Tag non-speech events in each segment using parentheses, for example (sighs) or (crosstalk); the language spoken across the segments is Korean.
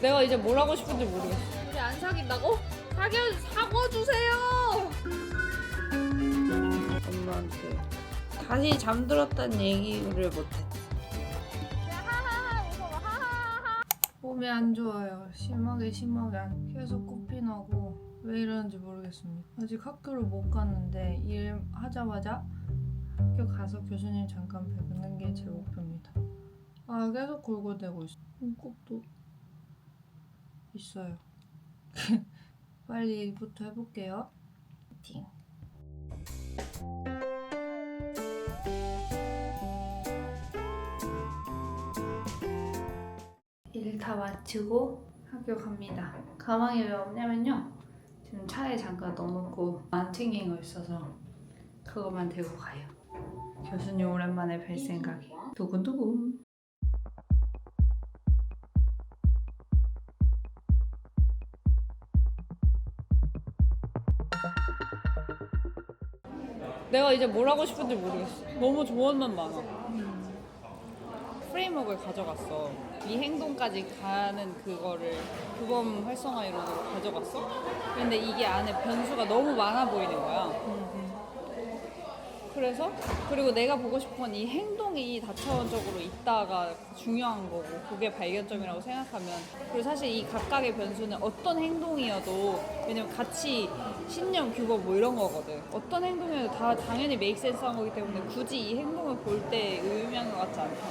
내가 이제 뭘 하고 싶은지 모르겠어. 우리 안 사귄다고? 사겨 사고 주세요. 엄마한테 다시 잠들었다는 얘기를 못했지. 하하하 웃어봐 하하하. 몸이 안 좋아요. 심하게 심하게 안 계속 코피 나고 왜 이러는지 모르겠습니다. 아직 학교를 못 갔는데 일 하자마자 학교 가서 교수님 잠깐 뵙는 게 제 목표입니다. 아 계속 골골대고 있어. 눈곱도 있어요. (laughs) 빨리 일부터 해볼게요. 파이팅. 일 다 마치고 학교 갑니다. 가방이 왜 없냐면요. 지금 차에 잠깐 넣어놓고 안 챙긴 거 있어서 그것만 들고 가요. 교수님 오랜만에 뵐 생각이 두근두근. 내가 이제 뭘 하고 싶은지 모르겠어. 너무 조언만 많아. 프레임워크를 가져갔어. 이 행동까지 가는 그거를 규범 활성화 이론으로 가져갔어. 근데 이게 안에 변수가 너무 많아 보이는 거야. 그래서 그리고 내가 보고 싶은 건 이 행동이 다차원적으로 있다가 중요한 거고 그게 발견점이라고 생각하면 그리고 사실 이 각각의 변수는 어떤 행동이어도 왜냐면 같이 신념 규범 뭐 이런 거거든. 어떤 행동이어도 다 당연히 메이크 센스한 거기 때문에 굳이 이 행동을 볼 때 의미한 것 같지 않다.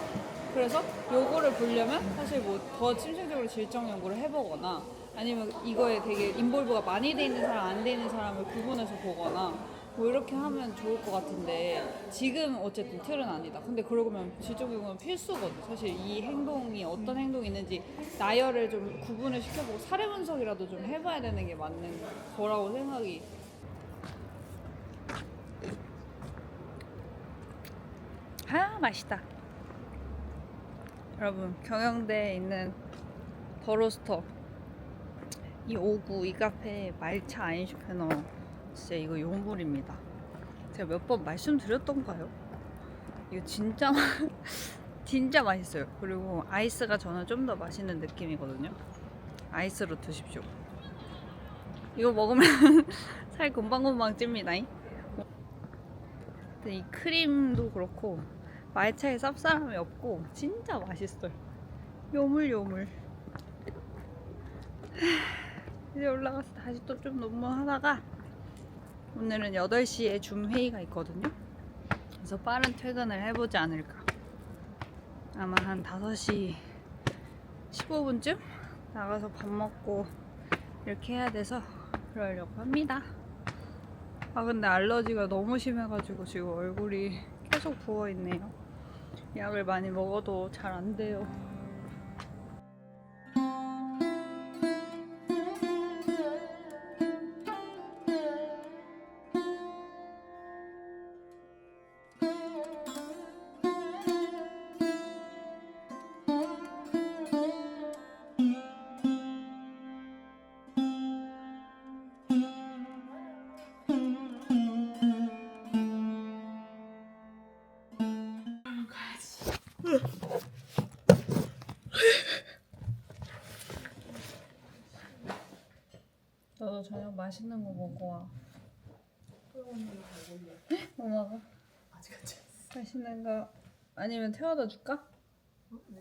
그래서 요거를 보려면 사실 뭐 더 침체적으로 질적 연구를 해보거나 아니면 이거에 되게 인볼브가 많이 돼 있는 사람 안 돼 있는 사람을 구분해서 보거나 뭐 이렇게 하면 좋을 것 같은데 지금 어쨌든 틀은 아니다. 근데 그러면 질적 연구는 필수거든. 사실 이 행동이 어떤 행동이 있는지 나열을 좀 구분을 시켜보고 사례 분석이라도 좀 해봐야 되는 게 맞는 거라고 생각이 아 맛있다. 여러분 경영대에 있는 버로스터 이 오구 이 카페 말차 아인슈페너 진짜 이거 용물입니다. 제가 몇 번 말씀드렸던가요? 이거 진짜 마- (laughs) 진짜 맛있어요. 그리고 아이스가 저는 좀 더 맛있는 느낌이거든요. 아이스로 드십시오. 이거 먹으면 (laughs) 살 금방금방 찝니다. 이 크림도 그렇고 말차에 쌉싸름이 없고 진짜 맛있어요. 요물요물. (sighs) 이제 올라가서 다시 또 좀 논문하다가 오늘은 8시에 줌 회의가 있거든요. 그래서 빠른 퇴근을 해보지 않을까. 아마 한 5시 15분쯤 나가서 밥 먹고 이렇게 해야 돼서 그러려고 합니다. 아 근데 알러지가 너무 심해가지고 지금 얼굴이 계속 부어있네요. 약을 많이 먹어도 잘 안 돼요. 맛있는 거 먹고 와. 뭐 먹어? 맛있는 거 아니면 태워다 줄까?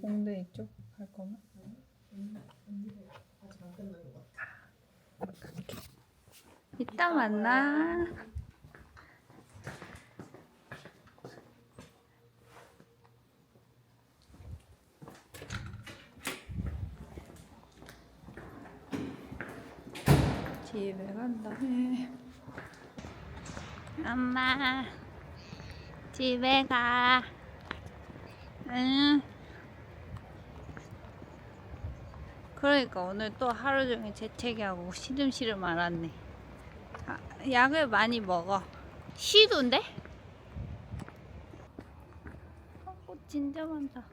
공대 이쪽 갈 거면? 이따 만나. 집에 간다 해. 엄마 집에 가. 응. 그러니까 오늘 또 하루 종일 재채기하고 시름시름 말았네. 아, 약을 많이 먹어. 쉬던데? 아, 꽃 진짜 많다.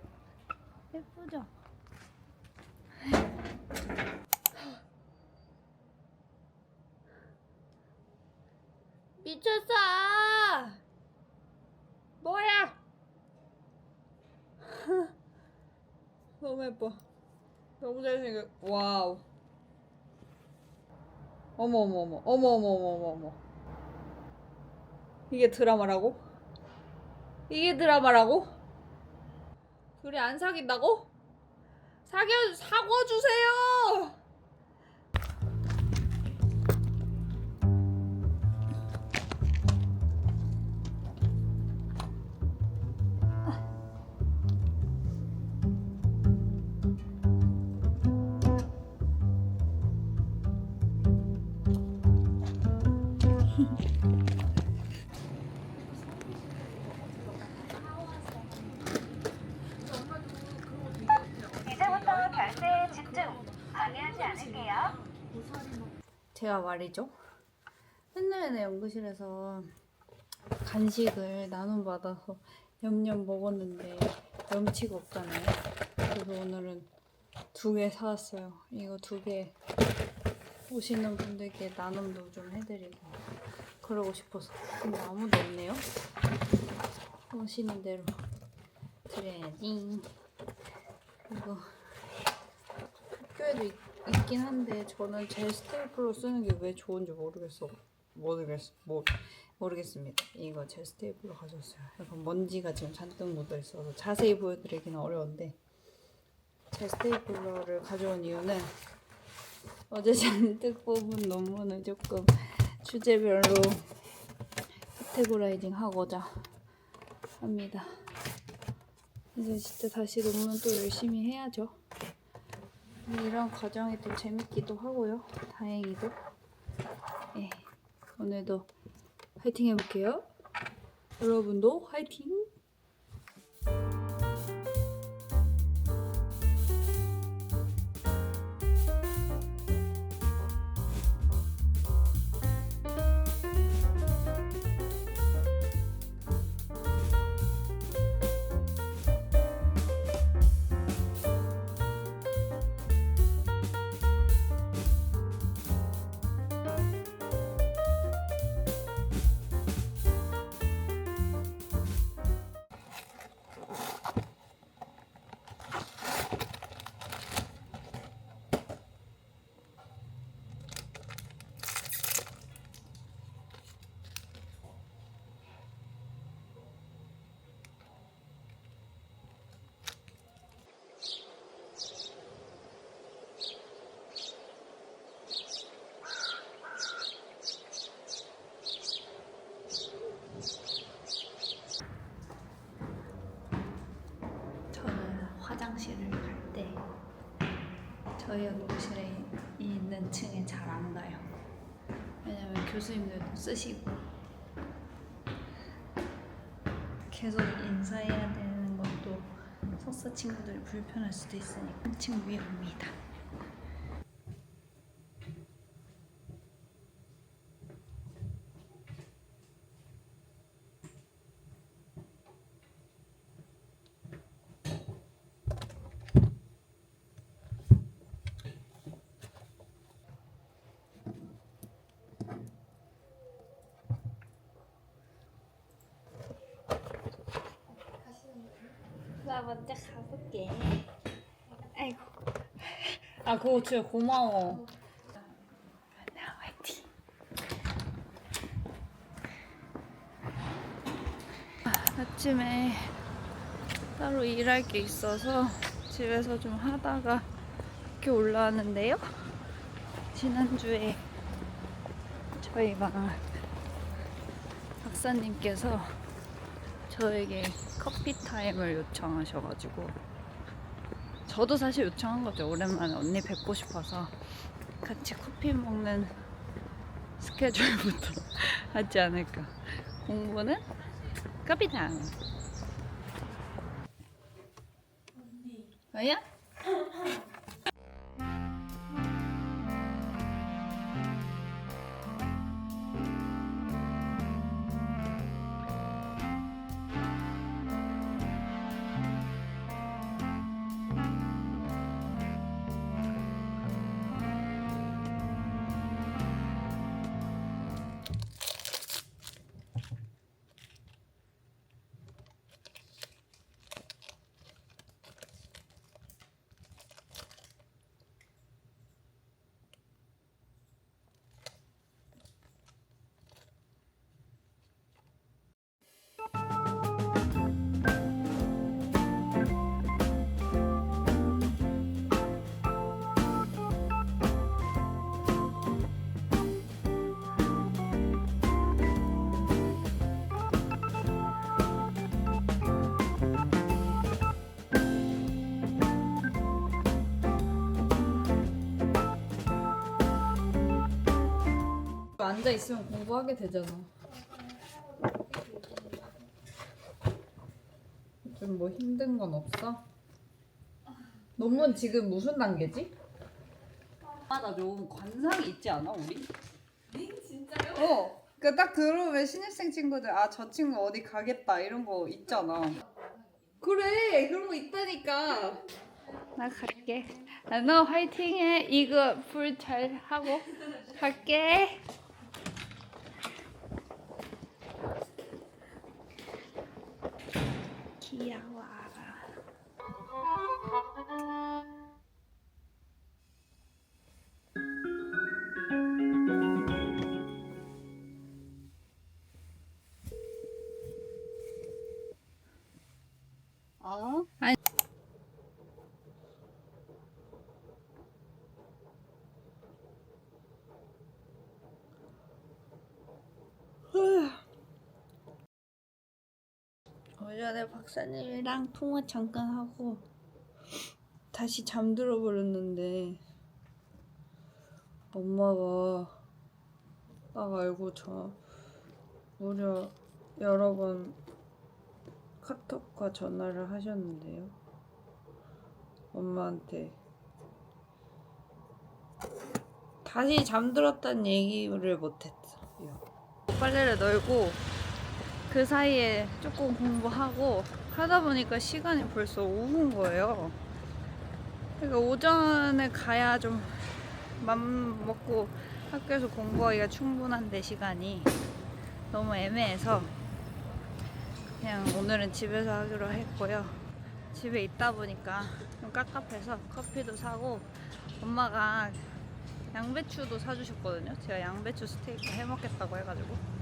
예쁘죠? 미쳤어! 뭐야! (laughs) 너무 예뻐. 너무 잘생겼, 와우. 어머어머어머, 어머어머어머어머. 이게 드라마라고? 이게 드라마라고? 둘이 안 사귄다고? 사겨, 사고 주세요! 방해하지 않을게요. 제가 말이죠. 옛날에 연구실에서 간식을 나눔 받아서 냠냠 먹었는데 염치가 없잖아요. 그래서 오늘은 두 개 사왔어요. 이거 두 개 오시는 분들께 나눔도 좀 해드리고 그러고 싶어서. 근데 아무도 없네요. 오시는 대로 드려야지. 이거 학교에도 있, 있긴 한데 저는 제 스테이플러 쓰는 게 왜 좋은지 모르겠어. 모르겠 모, 모르겠습니다. 이거 제 스테이플러 가져왔어요. 약간 먼지가 지금 잔뜩 묻어 있어서 자세히 보여드리기는 어려운데 제 스테이플러를 가져온 이유는 어제 (laughs) 잔뜩 뽑은 논문을 조금 주제별로 카테고라이징 하고자 합니다. 이제 진짜 다시 논문 또 열심히 해야죠. 이런 과정이 또 재밌기도 하고요. 다행히도. 예. 오늘도 화이팅 해볼게요. 여러분도 화이팅! 저희 연구실에 있는 층에 잘 안 가요. 왜냐면 교수님들도 쓰시고 계속 인사해야 되는 것도 석사 친구들 불편할 수도 있으니까 한층 위에 옵니다. 먼저 가볼게. 아이고. 아 그거 진짜 고마워. 나 화이팅. 아침에 따로 일할 게 있어서 집에서 좀 하다가 이렇게 올라왔는데요. 지난주에 저희 방 박사님께서 저에게 커피 타임을 요청하셔가지고 저도 사실 요청한 거죠. 오랜만에 언니 뵙고 싶어서 같이 커피 먹는 스케줄부터 (laughs) 하지 않을까. 공부는 커피 타임. 뭐야? 앉아 있으면 공부하게 되잖아. 좀 뭐 힘든 건 없어? 논문 지금 무슨 단계지? 아나 좀 관상이 있지 않아 우리? 진짜요? 어. 그 딱 들어오면 신입생 친구들 아 저 친구 어디 가겠다 이런 거 있잖아. 그래 그런 거 있다니까. 나 갈게. 아, 너 화이팅해. 이거 불 잘 하고 갈게. 귀여워. 어? 오 전에 박사님이랑 통화 잠깐 하고 다시 잠들어 버렸는데 엄마가 딱 알고 저 무려 여러 번 카톡과 전화를 하셨는데요. 엄마한테 다시 잠들었다는 얘기를 못했어요. 빨래를 널고 그 사이에 조금 공부하고 하다 보니까 시간이 벌써 오후인 거예요. 그러니까 오전에 가야 좀 맘 먹고 학교에서 공부하기가 충분한데 시간이 너무 애매해서 그냥 오늘은 집에서 하기로 했고요. 집에 있다 보니까 좀 깝깝해서 커피도 사고 엄마가 양배추도 사주셨거든요. 제가 양배추 스테이크 해 먹겠다고 해가지고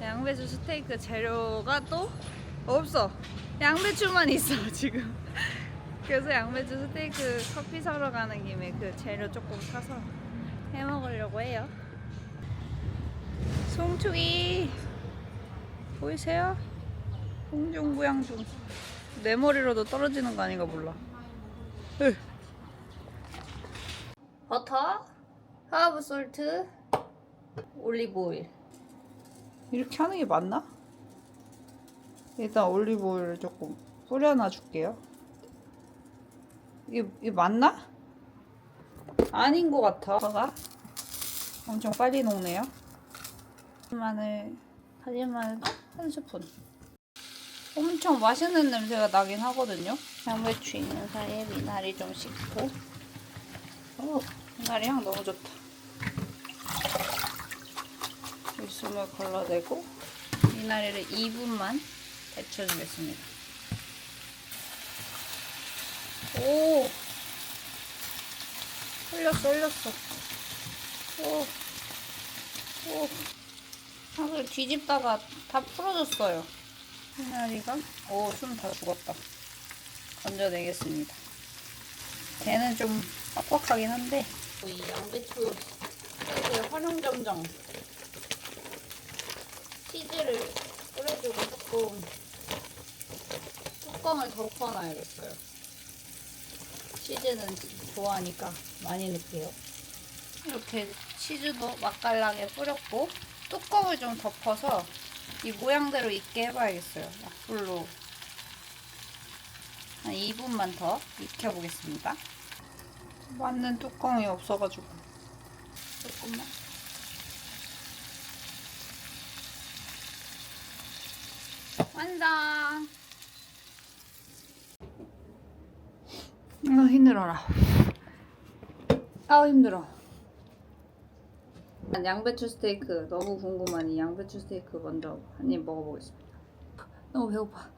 양배추 스테이크 재료가 또 없어. 양배추만 있어 (laughs) 지금. 그래서 양배추 스테이크 커피 사러 가는 김에 그 재료 조금 사서 해 먹으려고 해요. 송충이 보이세요? 홍중부양중 내 머리로도 떨어지는 거 아닌가 몰라. 으. 버터, 하브 솔트, 올리브 오일. 이렇게 하는 게 맞나? 일단 올리브 오일을 조금 뿌려놔 줄게요. 이게, 이게 맞나? 아닌 것 같아. 버가 엄청 빨리 녹네요. 마늘, 다진 마늘도 한 스푼. 엄청 맛있는 냄새가 나긴 하거든요. 양배추 있는 사이에 미나리 좀 씻고. 오, 미나리 향 너무 좋다. 물 숨을 걸러내고 미나리를 2분만 데쳐주겠습니다. 오! 흘렸어, 흘렸어. 오, 오. 하을 뒤집다가 다 풀어졌어요. 미나리가, 오, 숨 다 죽었다. 건져내겠습니다. 걔는 좀 빡빡하긴 한데, 이 양배추 의 활용점정 치즈를 뿌려주고 조금 뚜껑을 덮어놔야겠어요. 치즈는 좋아하니까 많이 넣을게요. 이렇게 치즈도 맛깔나게 뿌렸고 뚜껑을 좀 덮어서 이 모양대로 있게 해봐야겠어요. 약불로 한 2분만 더 익혀보겠습니다. 맞는 뚜껑이 없어가지고 조금만 완성! 아 힘들어라. 아 힘들어. 양배추 스테이크 너무 궁금한 이 양배추 스테이크 먼저 한 입 먹어보겠습니다. 너무 배고파.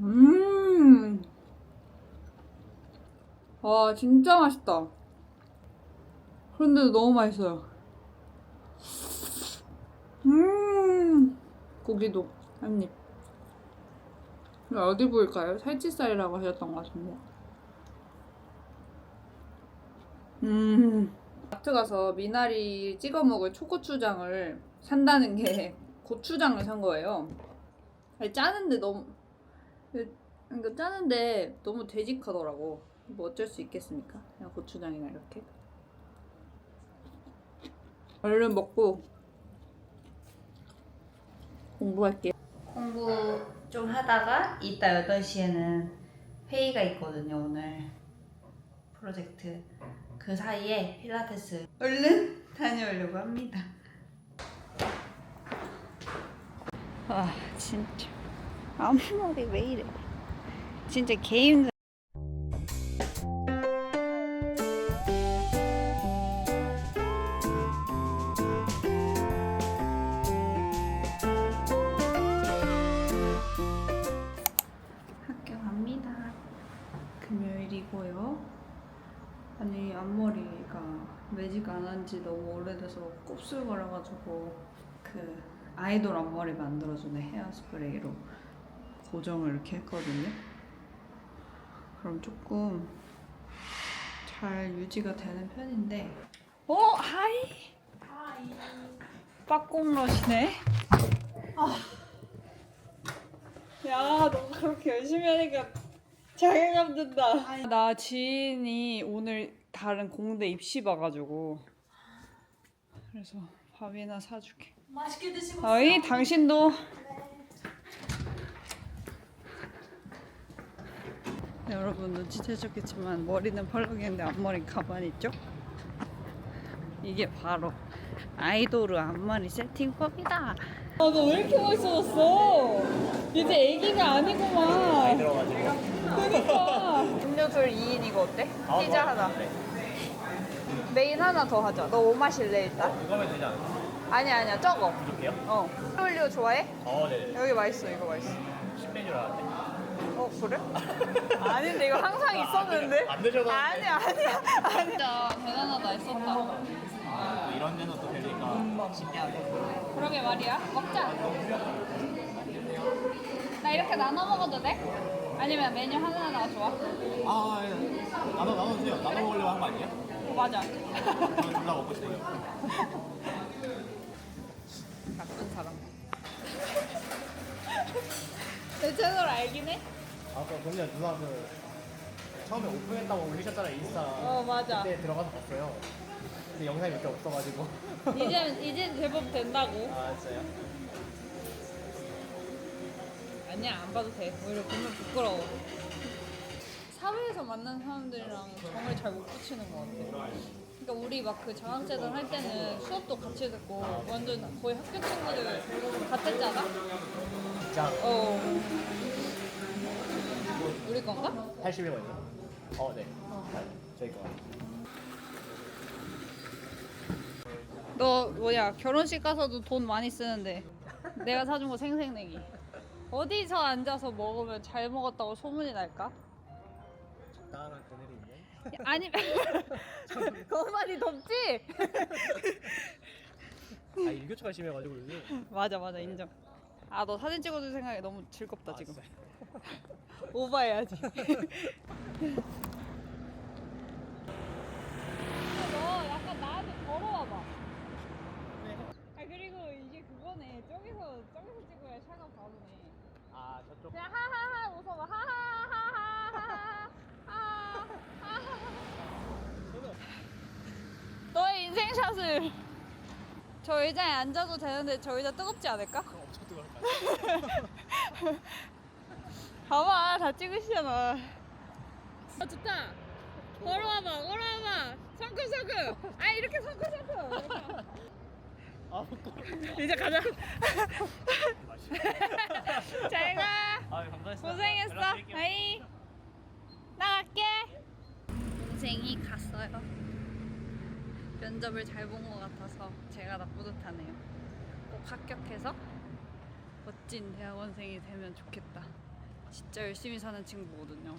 음. 와 진짜 맛있다. 그런데도 너무 맛있어요. 음. 고기도 한 입. 어디 보일까요? 살치살이라고 하셨던 것 같은데. 음. 마트 가서 미나리 찍어 먹을 초고추장을 산다는 게 (laughs) 고추장을 산 거예요. 아니, 짜는데 너무 그러니까 짜는데 너무 되직하더라고. 뭐 어쩔 수 있겠습니까? 그냥 고추장이나 이렇게. 얼른 먹고 공부할게요. 공부 좀 하다가 이따 8시에는 회의가 있거든요, 오늘. 프로젝트. 그 사이에 필라테스 얼른 다녀오려고 합니다. 아, 진짜. 앞머리 왜 이래? 진짜 개힘 곱슬거려가지고 그 아이돌 앞머리 만들어주는 헤어스프레이로 고정을 이렇게 했거든요. 그럼 조금 잘 유지가 되는 편인데. 어 하이. 빠꼼러시네. 아. 야, 너 그렇게 열심히 하니까 자괴감 든다. 나 지인이 오늘 다른 공대 입시 봐가지고 그래서 밥이나 사줄게. 맛있게 드시고. 어이, 당신도. 네, 여러분 눈치채셨겠지만 머리는 펄럭이는데 앞머리 가만히 있죠? 이게 바로 아이돌 앞머리 세팅법이다. 아, 너 왜 이렇게 멋있어졌어? 이제 애기가 아니구만. 그러니까. 음료수 2인 이거 어때? 피자 하나. 메인 하나 더 하자. 너 뭐 마실래 일단? 이거면 되지 않을까? 아니야 아니야 적어. 부족해요? 어. 올리오 좋아해? 어, 네. 여기 맛있어 이거 맛있어. 10메뉴라 하는데. 어 그래? (laughs) 아닌데 이거 항상 있었는데? 안 드셔도 아니야 아니야 아니야. 진짜 대단하다 했었다. 또 이런 데는 또 되니까 신기하네. 그러게 말이야. 먹자. 나 이렇게 나눠 먹어도 돼? 아니면 메뉴 하나하나가 좋아? 아, 예. 나눠, 나눠주세요. 나눠 먹으려고 한 거 아니에요? 어, 맞아. 둘다 먹고 싶어요. 나쁜 사람. (laughs) 내 채널 알긴 해? 아까 동네 누나 그 처음에 오픈했다고 올리셨잖아요, 인스타. 어, 맞아. 그때 들어가서 봤어요. 근데 영상이 몇 개 없어가지고. (laughs) 이제 이제 제법 된다고. 아, 진짜요? 아니야 안 봐도 돼. 오히려 보면 부끄러워. 사회에서 만난 사람들이랑 정을 잘 못 붙이는 것 같아. 그러니까 우리 막 그 장학재단 할 때는 수업도 같이 듣고 완전 거의 학교 친구들 같았잖아. 진짜 어. 우리 건가? 81원이요? 어, 네. 저희 거. 너 뭐야 결혼식 가서도 돈 많이 쓰는데 내가 사준 거 생생내기. 어디서 앉아서 먹으면 잘 먹었다고 소문이 날까? 적당한 그늘이 있네. 아니 (laughs) 거만이 덥지? 아, 일교차가 심해가지고 요즘. 맞아 맞아 인정. 아 너 사진 찍어줄 생각이 너무 즐겁다 아, 지금. 진짜. (laughs) 오바해야지. (laughs) 너 약간 나한테 걸어와봐. 아 그리고 이게 그거네. 저기서 저기서 찍어야 샤가 바로네. 아, 저쪽. 그냥 하하하 웃어봐. 하하하하하하. 너의 인생샷을 저 의자에 앉아도 되는데 저 의자 뜨겁지 않을까? 엄청 뜨거울 것 같아요. 봐봐 다 찍으시잖아. 아 좋다. 걸어와봐, 걸어와봐. 성큼성큼. 아 이렇게 성큼성큼. 아, 부끄러워. 이제 가자. 맛있어. 잘 가. 아. 고생했어. 연락드릴게요. 아이 나갈게. 동생이 갔어요. 면접을 잘 본 것 같아서 제가 다 뿌듯하네요. 꼭 합격해서 멋진 대학원생이 되면 좋겠다. 진짜 열심히 사는 친구거든요.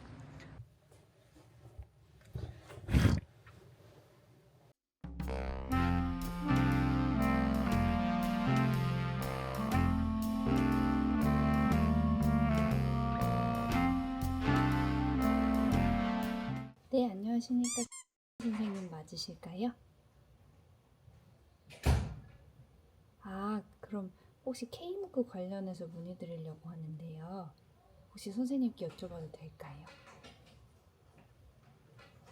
네, 안녕하십니까. 선생님 맞으실까요? 아, 그럼 혹시 K무크 관련해서 문의드리려고 하는데요. 혹시 선생님께 여쭤봐도 될까요?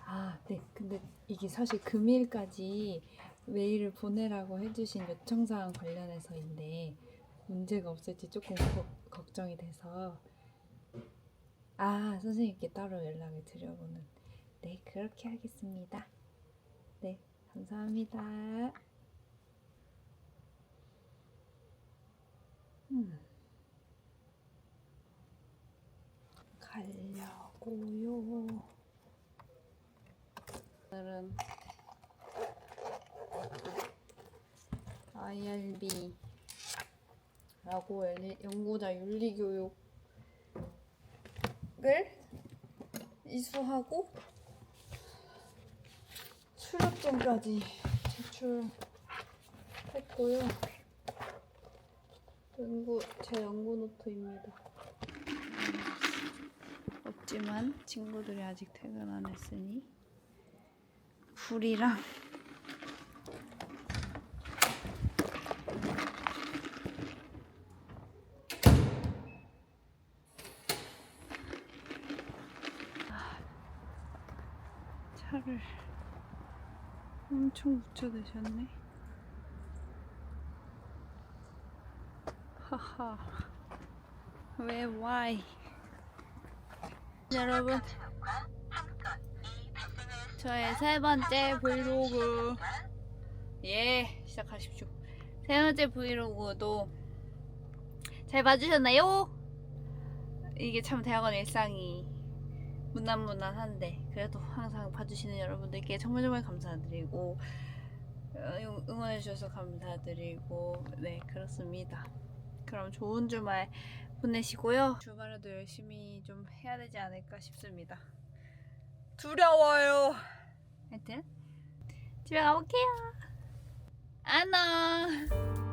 아, 네. 근데 이게 사실 금일까지 메일을 보내라고 해주신 요청사항 관련해서인데 문제가 없을지 조금 거- 걱정이 돼서 아, 선생님께 따로 연락을 드려보는 네, 그렇게 하겠습니다. 네, 감사합니다. 음. 가려고요. 오늘은 IRB 라고 엘리- 연구자 윤리교육을 이수하고 수료증까지 제출했고요. 제 연구 노트입니다. 없지만 친구들이 아직 퇴근 안 했으니 불이랑 아, 차를 엄청 묻혀대셨네. 하하. 왜 why? 여러분 저의 세 번째 브이로그 예 시작하십시오 세 번째 브이로그도 잘 봐주셨나요? 이게 참 대학원 일상이 무난무난한데 그래도 항상 봐주시는 여러분들께 정말 정말 감사드리고 어, 응원해주셔서 감사드리고 네 그렇습니다 그럼 좋은 주말 보내시고요. 주말에도 열심히 좀 해야 되지 않을까 싶습니다. 두려워요. 하여튼 집에 가볼게요. 안녕.